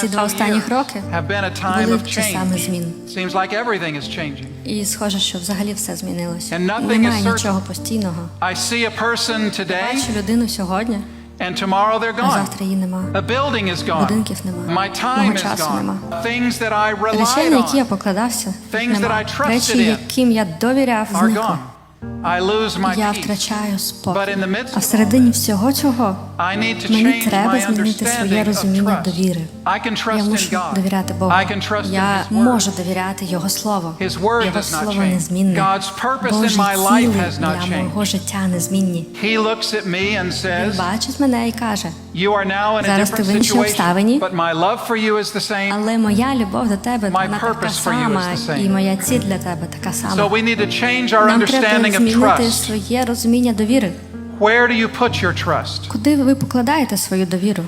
Ці два останніх years роки have been a time були of часами change. змін. Seems like everything is changing. І схоже, що взагалі все змінилося. And Немає нічого постійного. I see a person today, Бачу людину сьогодні, and tomorrow they're gone. A building is gone. My time is gone. Things that I relied я on Things that I trusted in are gone. I lose my Я peace. But in the midst of всередині всього цього I need to мені треба змінити своє розуміння довіри. I can Я мушу довіряти Богу. I can trust in Я His Word. можу довіряти Його Слову. Його Слово незмінне. Божі цілі has not для мого життя незмінні. Він бачить мене і каже, Зараз ти в іншій обставині. але моя любов до тебе вона така сама, і моя ціль для тебе така сама. Нам треба змінити своє розуміння довіри. Where do you put your trust? Куди ви покладаєте свою довіру?